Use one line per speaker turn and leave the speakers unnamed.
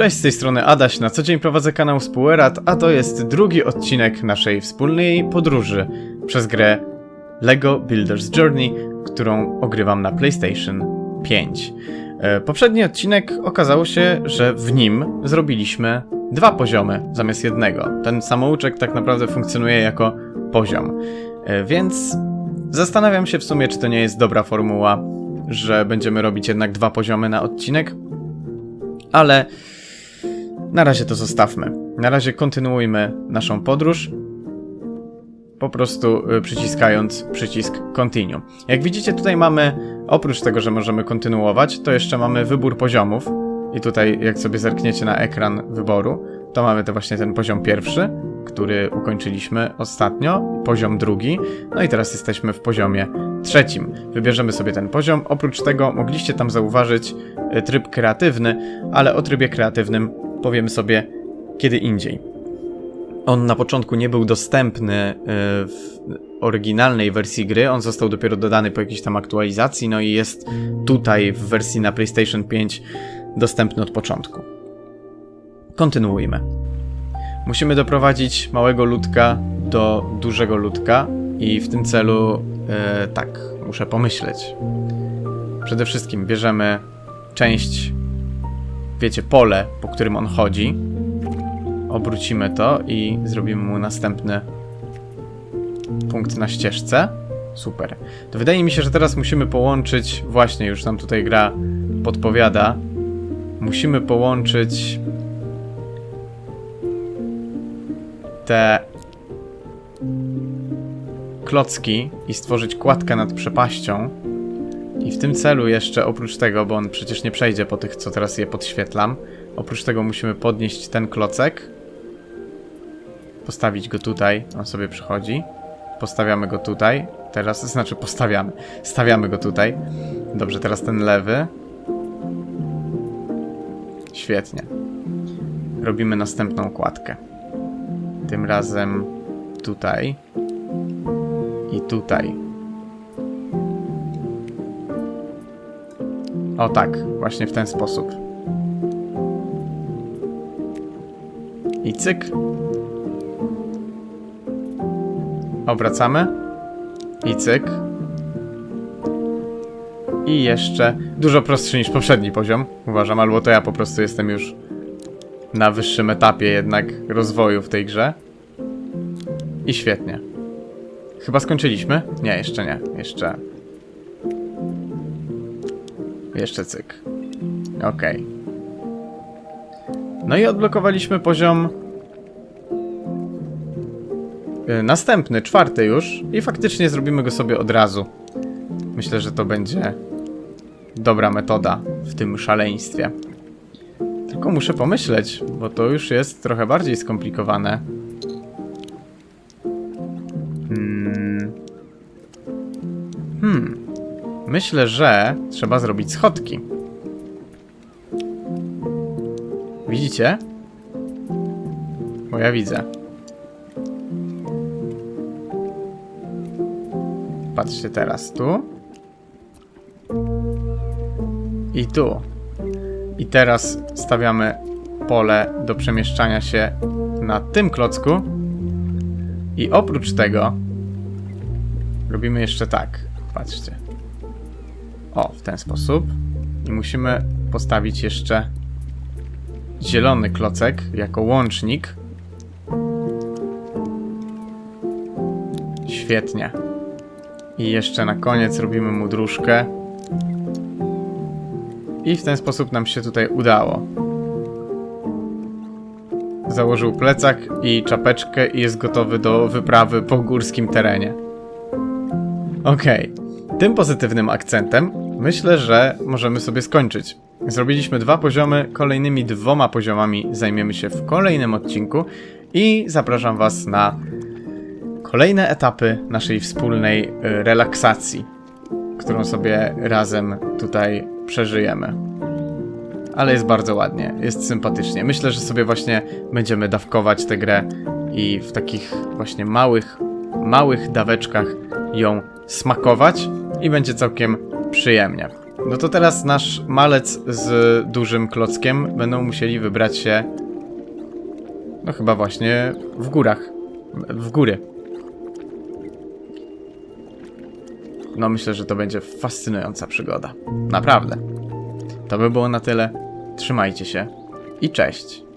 Cześć, z tej strony Adaś, na co dzień prowadzę kanał Spoilerat, a to jest drugi odcinek naszej wspólnej podróży przez grę LEGO Builders Journey, którą ogrywam na PlayStation 5. E, Poprzedni odcinek okazało się, że w nim zrobiliśmy dwa poziomy zamiast jednego. Ten samouczek tak naprawdę funkcjonuje jako poziom. E, Więc zastanawiam się w sumie, czy to nie jest dobra formuła, że będziemy robić jednak dwa poziomy na odcinek, ale na razie to zostawmy. Na razie kontynuujmy naszą podróż. Po prostu y, przyciskając przycisk Continue. Jak widzicie, tutaj mamy, oprócz tego, że możemy kontynuować, to jeszcze mamy wybór poziomów. I tutaj, jak sobie zerkniecie na ekran wyboru, to mamy to właśnie ten poziom pierwszy, który ukończyliśmy ostatnio, poziom drugi, no i teraz jesteśmy w poziomie trzecim. Wybierzemy sobie ten poziom. Oprócz tego mogliście tam zauważyć y, tryb kreatywny, ale o trybie kreatywnym powiemy sobie kiedy indziej. On na początku nie był dostępny y, w oryginalnej wersji gry, on został dopiero dodany po jakiejś tam aktualizacji, no i jest tutaj w wersji na PlayStation 5 dostępny od początku. Kontynuujmy. Musimy doprowadzić małego ludka do dużego ludka i w tym celu e, tak, muszę pomyśleć. Przede wszystkim bierzemy część, wiecie, pole, po którym on chodzi. Obrócimy to i zrobimy mu następny punkt na ścieżce. Super. To wydaje mi się, że teraz musimy połączyć, właśnie już nam tutaj gra podpowiada, musimy połączyć te klocki i stworzyć kładkę nad przepaścią. I w tym celu jeszcze oprócz tego, bo on przecież nie przejdzie po tych, co teraz je podświetlam, oprócz tego musimy podnieść ten klocek, postawić go tutaj, on sobie przychodzi, postawiamy go tutaj, teraz, znaczy postawiamy, stawiamy go tutaj. Dobrze, teraz ten lewy. Świetnie. Robimy następną kładkę. Tym razem tutaj i tutaj. O tak, właśnie w ten sposób. I cyk. Obracamy. I cyk. I jeszcze dużo prostszy niż poprzedni poziom, uważam, albo to ja po prostu jestem już na wyższym etapie jednak rozwoju w tej grze. I świetnie. Chyba skończyliśmy? Nie, jeszcze nie. Jeszcze. Jeszcze cyk. Okej. No i odblokowaliśmy poziom. y, Następny, czwarty już. I faktycznie zrobimy go sobie od razu. Myślę, że to będzie dobra metoda w tym szaleństwie. Tylko muszę pomyśleć, bo to już jest trochę bardziej skomplikowane. Myślę, że trzeba zrobić schodki. Widzicie? Bo ja widzę. Patrzcie teraz tu. I tu. I teraz stawiamy pole do przemieszczania się na tym klocku. I oprócz tego robimy jeszcze tak. Patrzcie. O, w ten sposób. I musimy postawić jeszcze zielony klocek jako łącznik. Świetnie. I jeszcze na koniec robimy mu dróżkę. I w ten sposób nam się tutaj udało. Założył plecak i czapeczkę i jest gotowy do wyprawy po górskim terenie. Okej. Tym pozytywnym akcentem myślę, że możemy sobie skończyć. Zrobiliśmy dwa poziomy, kolejnymi dwoma poziomami zajmiemy się w kolejnym odcinku i zapraszam Was na kolejne etapy naszej wspólnej y, relaksacji, którą sobie razem tutaj przeżyjemy. Ale jest bardzo ładnie, jest sympatycznie. Myślę, że sobie właśnie będziemy dawkować tę grę i w takich właśnie małych, małych daweczkach ją smakować i będzie całkiem przyjemnie. No to teraz nasz malec z dużym klockiem będą musieli wybrać się. No chyba właśnie w górach. W góry. No myślę, że to będzie fascynująca przygoda. Naprawdę. To by było na tyle. Trzymajcie się i cześć.